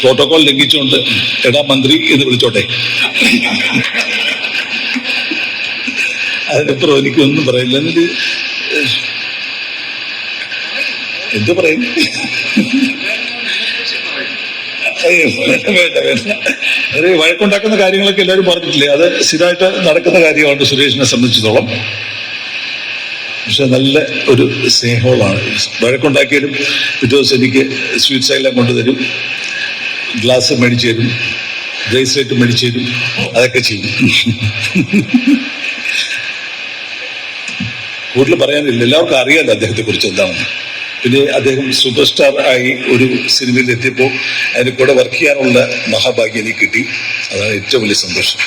Protocol ലംഘിച്ചുകൊണ്ട് എടാ മന്ത്രി എന്ന് വിളിച്ചോട്ടെ. അതിനപ്പുറം എനിക്കൊന്നും പറയില്ല എന്നിട്ട് എന്ത് പറയും? വേണ്ട വഴക്കുണ്ടാക്കുന്ന കാര്യങ്ങളൊക്കെ എല്ലാവരും പറഞ്ഞിട്ടില്ലേ? അത് സ്ഥിരമായിട്ട് നടക്കുന്ന കാര്യമാണ് സുരേഷിനെ സംബന്ധിച്ചിടത്തോളം. പക്ഷെ നല്ല ഒരു സ്നേഹമുള്ളതാണ്. വഴക്കുണ്ടാക്കിയാലും പിറ്റേ ദിവസം എനിക്ക് സ്വീറ്റ്സ് എല്ലാം കൊണ്ടുതരും. ഗ്ലാസ് മേടിച്ചു തരും. ബ്രേസ്ലെറ്റ് മേടിച്ചു തരും. അതൊക്കെ ചെയ്യും. കൂടുതൽ പറയാനില്ല. എല്ലാവർക്കും അറിയാമല്ലോ അദ്ദേഹത്തെ കുറിച്ച് എന്താണെന്ന് പിന്നെ അദ്ദേഹം സൂപ്പർ സ്റ്റാർ ആയി ഒരു സിനിമയിൽ എത്തിയപ്പോൾ അതിന് കൂടെ വർക്ക് ചെയ്യാനുള്ള മഹാഭാഗ്യം എനിക്ക് കിട്ടി. അതാണ് ഏറ്റവും വലിയ സന്തോഷം.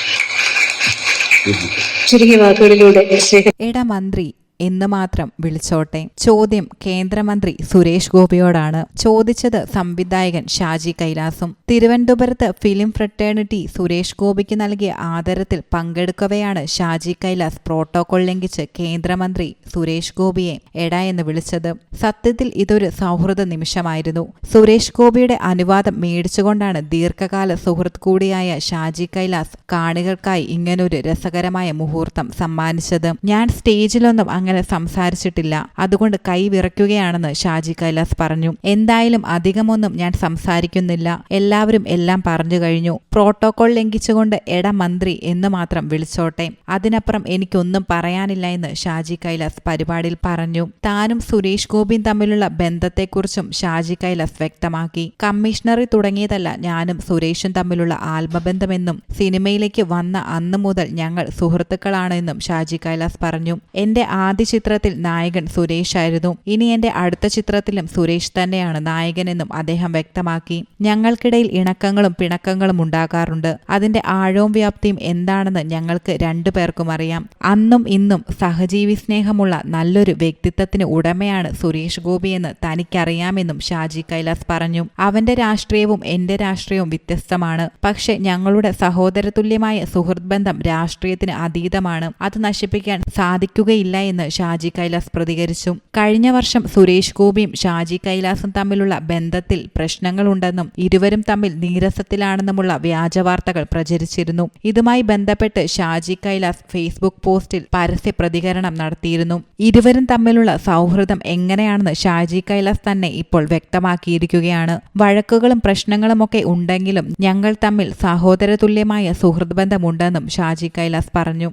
ചുരുങ്ങിയ വാക്കുകളിലൂടെ ഏടാ എടാ മന്ത്രി എന്ന് മാത്രം വിളിച്ചോട്ടെ. ചോദ്യം കേന്ദ്രമന്ത്രി സുരേഷ് ഗോപിയോടാണ്. ചോദിച്ചത് സംവിധായകൻ ഷാജി കൈലാസും. തിരുവനന്തപുരത്ത് ഫിലിം ഫ്രട്ടേണിറ്റി സുരേഷ് ഗോപിക്ക് നൽകിയ ആദരത്തിൽ പങ്കെടുക്കവെയാണ് ഷാജി കൈലാസ് പ്രോട്ടോകോൾ ലംഘിച്ച് കേന്ദ്രമന്ത്രി സുരേഷ് ഗോപിയെ എടാ എന്ന് വിളിച്ചത്. സത്യത്തിൽ ഇതൊരു സൗഹൃദ നിമിഷമായിരുന്നു. സുരേഷ് ഗോപിയുടെ അനുവാദം മേടിച്ചുകൊണ്ടാണ് ദീർഘകാല സുഹൃത്ത് കൂടിയായ ഷാജി കൈലാസ് കാണികൾക്കായി ഇങ്ങനൊരു രസകരമായ മുഹൂർത്തം സമ്മാനിച്ചത്. ഞാൻ സ്റ്റേജിലൊന്നും അങ്ങനെ സംസാരിച്ചിട്ടില്ല. അതുകൊണ്ട് കൈ വിറയ്ക്കുകയാണെന്ന് ഷാജി കൈലാസ് പറഞ്ഞു. എന്തായാലും അധികമൊന്നും ഞാൻ സംസാരിക്കുന്നില്ല. എല്ലാവരും എല്ലാം പറഞ്ഞു കഴിഞ്ഞു. പ്രോട്ടോകോൾ ലംഘിച്ചുകൊണ്ട് എട മന്ത്രി എന്ന് മാത്രം വിളിച്ചോട്ടെ. അതിനപ്പുറം എനിക്കൊന്നും പറയാനില്ല എന്ന് ഷാജി കൈലാസ് പരിപാടിയിൽ പറഞ്ഞു. താനും സുരേഷ് ഗോപിയും തമ്മിലുള്ള ബന്ധത്തെക്കുറിച്ചും ഷാജി കൈലാസ് വ്യക്തമാക്കി. കമ്മീഷണറി തുടങ്ങിയതല്ല ഞാനും സുരേഷും തമ്മിലുള്ള ആത്മബന്ധമെന്നും സിനിമയിലേക്ക് വന്ന അന്നു മുതൽ ഞങ്ങൾ സുഹൃത്തുക്കളാണെന്നും ഷാജി കൈലാസ് പറഞ്ഞു. എന്റെ ആദ്യ ചിത്രത്തിൽ നായകൻ സുരേഷ് ആയിരുന്നു. ഇനി എന്റെ അടുത്ത ചിത്രത്തിലും സുരേഷ് തന്നെയാണ് നായകനെന്നും അദ്ദേഹം വ്യക്തമാക്കി. ഞങ്ങൾക്കിടയിൽ ഇണക്കങ്ങളും പിണക്കങ്ങളും ഉണ്ടാകാറുണ്ട്. അതിന്റെ ആഴവും വ്യാപ്തിയും എന്താണെന്ന് ഞങ്ങൾക്ക് രണ്ടു പേർക്കും അറിയാം. അന്നും ഇന്നും സഹജീവി സ്നേഹമുള്ള നല്ലൊരു വ്യക്തിത്വത്തിന് ഉടമയാണ് സുരേഷ് ഗോപിയെന്ന് തനിക്കറിയാമെന്നും ഷാജി കൈലാസ് പറഞ്ഞു. അവന്റെ രാഷ്ട്രീയവും എന്റെ രാഷ്ട്രീയവും വ്യത്യസ്തമാണ്. പക്ഷെ ഞങ്ങളുടെ സഹോദരതുല്യമായ സുഹൃത്ത് ബന്ധം രാഷ്ട്രീയത്തിന് അതീതമാണ്. അത് നശിപ്പിക്കാൻ സാധിക്കുകയില്ല എന്ന് ഷാജി കൈലാസ് പ്രതികരിച്ചു. കഴിഞ്ഞ വർഷം സുരേഷ് ഗോപിയും ഷാജി കൈലാസും തമ്മിലുള്ള ബന്ധത്തിൽ പ്രശ്നങ്ങളുണ്ടെന്നും ഇരുവരും തമ്മിൽ നീരസത്തിലാണെന്നുമുള്ള വ്യാജവാർത്തകൾ പ്രചരിച്ചിരുന്നു. ഇതുമായി ബന്ധപ്പെട്ട് ഷാജി കൈലാസ് ഫേസ്ബുക്ക് പോസ്റ്റിൽ പരസ്യ പ്രതികരണം നടത്തിയിരുന്നു. ഇരുവരും തമ്മിലുള്ള സൗഹൃദം എങ്ങനെയാണെന്ന് ഷാജി കൈലാസ് തന്നെ ഇപ്പോൾ വ്യക്തമാക്കിയിരിക്കുകയാണ്. വഴക്കുകളും പ്രശ്നങ്ങളുമൊക്കെ ഉണ്ടെങ്കിലും ഞങ്ങൾ തമ്മിൽ സഹോദരതുല്യമായ തുല്യമായ ബന്ധമുണ്ടെന്നും ഷാജി കൈലാസ് പറഞ്ഞു.